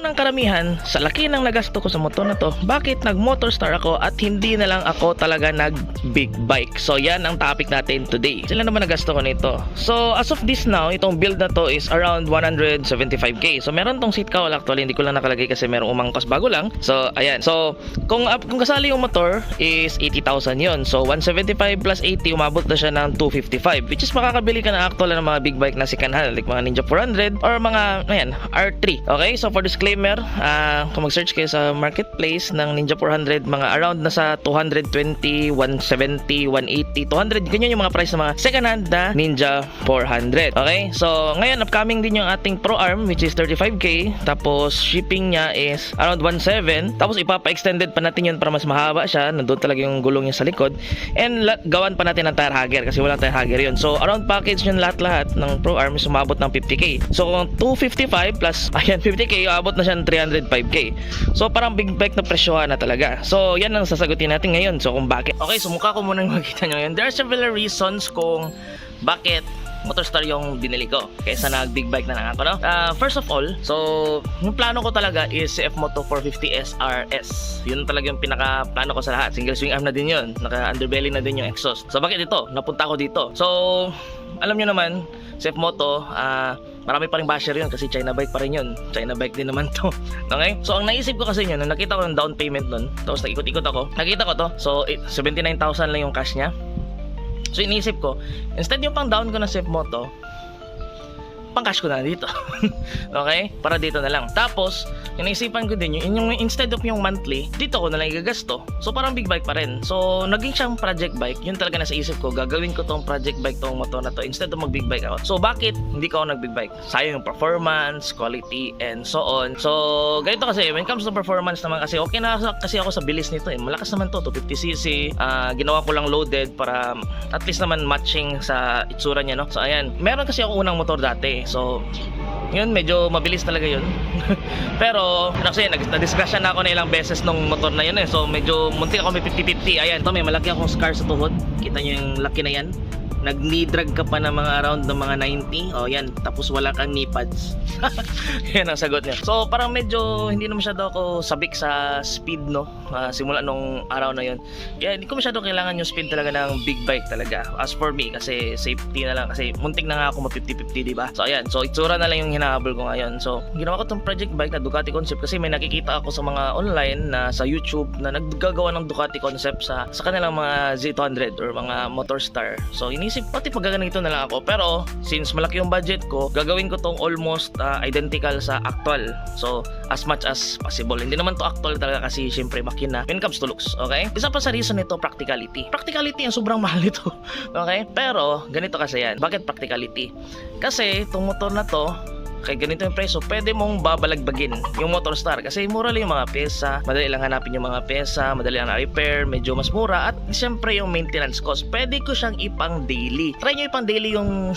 ng karamihan, sa laki ng nagasto ko sa motor na to, bakit nag motorstar ako at hindi na lang ako talaga nag big bike? So yan ang topic natin today. Sila naman nagasto ko nito. So as of this now, itong build na to is around 175k. So meron tong seat cowl actually, hindi ko lang nakalagay kasi merong umangkas bago lang. So ayan. So kung up, kung kasali yung motor is 80,000 yon. So 175 plus 80 umabot na siya ng 255 which is makakabili ka na actual ng mga big bike na second hand like mga Ninja 400 or mga ayan, R3. Okay? So for disclaimer, ah kung mag-search kayo sa marketplace ng Ninja 400, mga around na sa 220, 170, 180, 200, ganyan yung mga price ng mga second hand na Ninja 400. Okay? So ngayon upcoming din yung ating Pro Arm which is 35k tapos shipping niya is around 1.7 tapos ipapa-extended pa natin yun para mas mahaba siya. Nandun talaga yung gulong niya sa likod. And gawan pa natin ng tire hugger kasi walang tire hugger yun. So around package yun lahat-lahat ng Pro Arm is umabot ng 50k so kung 255 plus ayan 50k abot na siya ng 305k so parang big bike na presyohan na talaga. So yan ang sasagutin natin ngayon. So kung bakit. Okay so mukha ko muna makita nyo ngayon. There are several reasons kung bakit Motorstar yung binili ko kaysa nag big bike na lang ako no? Ah, first of all so yung plano ko talaga is CF Moto 450 SRS yun talaga yung pinaka plano ko sa lahat. Single swing arm na din yun. Naka underbelly na din yung exhaust. So bakit ito? Napunta ko dito. So alam nyo naman CF Moto ah marami pa rin basher yun kasi China bike pa rin yun. China bike din naman to. Okay? So ang naisip ko kasi yun nung nakita ko yung down payment nun tapos nag-ikot-ikot ako nakita ko to. So it- 79,000 lang yung cash niya. So iniisip ko, instead yung pang down ko ng Safe Moto, pang cash ko na dito. okay? Para dito na lang. Tapos, iniisipan ko din yung, yung instead of yung monthly, dito ko na lang igagasto. So parang big bike pa rin. So naging siyang project bike. Yun talaga nasa isip ko, gagawin ko tong project bike tong motor na to instead of mag big bike ako. So bakit hindi ko ako nag big bike? Sayang yung performance, quality, and so on. So ganito kasi, when it comes to performance naman kasi okay na kasi ako sa bilis nito eh. Malakas naman to, 250cc. Ah, ginawa ko lang loaded para at least naman matching sa itsura niya, no? So ayan, meron kasi ako unang motor dati. So yun, medyo mabilis talaga yun. Pero, kasi nag- na-discussion na ako na ilang beses nung motor na yun eh. So, medyo muntik ako may 50-50. Ayan, to may malaki akong scar sa tuhod. Kita nyo yung laki na yan. Nag-knee drag ka pa ng mga around ng mga 90. O, yan. Tapos wala kang knee pads. yan ang sagot niya. So, parang medyo hindi na masyado ako sabik sa speed, no? Ah, simula nung araw na yun. Kaya hindi ko masyado kailangan yung speed talaga ng big bike talaga. As for me, kasi safety na lang. Kasi muntik na nga ako ma-50-50, di ba? So, ayan. So, itsura na lang yung hinahabol ko ngayon. So, ginawa ko tong project bike na Ducati Concept kasi may nakikita ako sa mga online na sa YouTube na naggagawa ng Ducati Concept sa sa kanilang mga Z200 or mga Motorstar. So, inisip, pati pag gaganito na lang ako. Pero, since malaki yung budget ko, gagawin ko tong almost ah, identical sa actual. So, as much as possible. Hindi naman to actual talaga kasi syempre makina when it comes to looks, okay? Isa pa sa reason nito, practicality. Practicality ang sobrang mahal nito, okay? Pero, ganito kasi yan. Bakit practicality? Kasi, itong motor na to, kay ganito yung presyo, pwede mong babalagbagin yung Motorstar kasi mura lang yung mga pyesa, madali lang hanapin yung mga pyesa, madali lang na-repair, medyo mas mura at siyempre yung maintenance cost, pwede ko siyang ipang daily. Try nyo ipang daily yung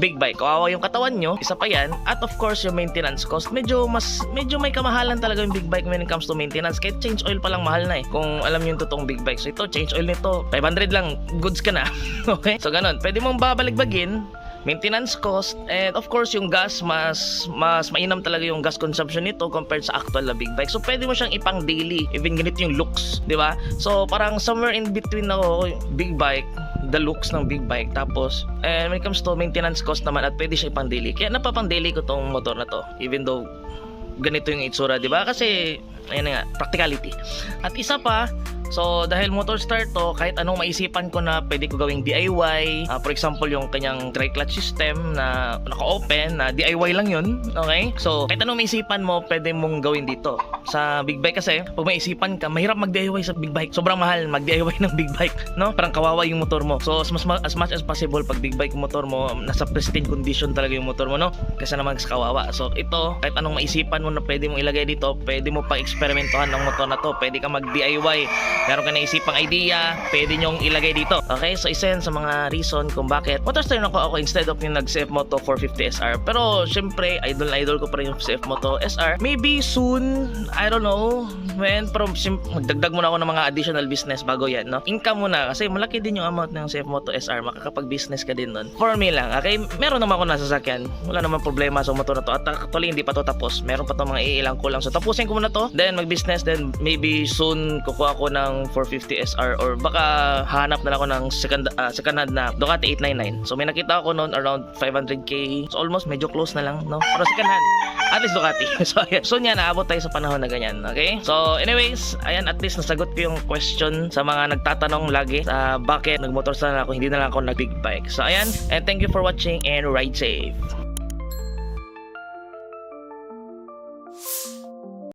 big bike. Kawawa yung katawan nyo, isa pa yan. At of course, yung maintenance cost, medyo mas, medyo may kamahalan talaga yung big bike when it comes to maintenance. Kahit change oil pa lang mahal na eh. Kung alam nyo yung totoong big bike. So ito, change oil nito, 500 lang, goods ka na. okay? So ganun, pwede mong babaligbagin, maintenance cost and of course yung gas mas mas mainam talaga yung gas consumption nito compared sa actual na big bike. So pwede mo siyang ipang daily even ganito yung looks di ba? So parang somewhere in between ako big bike the looks ng big bike. Tapos and when it comes to maintenance cost naman at pwede siya ipang daily. Kaya napapang daily ko tong motor na to even though ganito yung itsura di ba? Kasi ayun na nga practicality. At isa pa So, dahil motor start to, kahit anong maisipan ko na pwede ko gawing DIY, ah, for example, yung kanyang dry clutch system na naka-open, na DIY lang yun, okay? So, kahit anong maisipan mo, pwede mong gawin dito. Sa big bike kasi, pag maisipan ka, mahirap mag-DIY sa big bike. Sobrang mahal mag-DIY ng big bike, no? Parang kawawa yung motor mo. So, as, mas, as much as possible, pag big bike motor mo, nasa pristine condition talaga yung motor mo, no? Kasi naman sa kawawa. So, ito, kahit anong maisipan mo na pwede mong ilagay dito, pwede mo pa eksperimentuhan ng motor na to. Pwede ka mag-DIY meron ka naisipang idea, pwede nyong ilagay dito. Okay? So, isa yan sa mga reason kung bakit motorster ako ako instead of yung nag-CF Moto 450 SR. Pero, syempre, idol na idol ko pa rin yung CF Moto SR. Maybe soon, I don't know, when, pero magdagdag muna ako ng mga additional business bago yan, no? Income muna, kasi malaki din yung amount ng CF Moto SR, makakapag-business ka din nun. For me lang, okay? Meron naman ako nasasakyan. Wala naman problema sa motor na to. At actually, hindi pa to tapos. Meron pa to mga iilang kulang. So, tapusin ko muna to. Then, mag-business. Then, maybe soon, kukuha ko ng 450 SR or baka hanap na lang ako ng second, ah, second hand na Ducati 899. So, may nakita ako noon around 500k. So, almost medyo close na lang, no? Pero second hand. At least Ducati. so, ayan. Soon yan, naabot tayo sa panahon na ganyan. Okay? So, anyways, ayan, at least nasagot ko yung question sa mga nagtatanong lagi sa bakit nagmotor sana ako, hindi na lang ako nag-big bike. So, ayan. And thank you for watching and ride safe.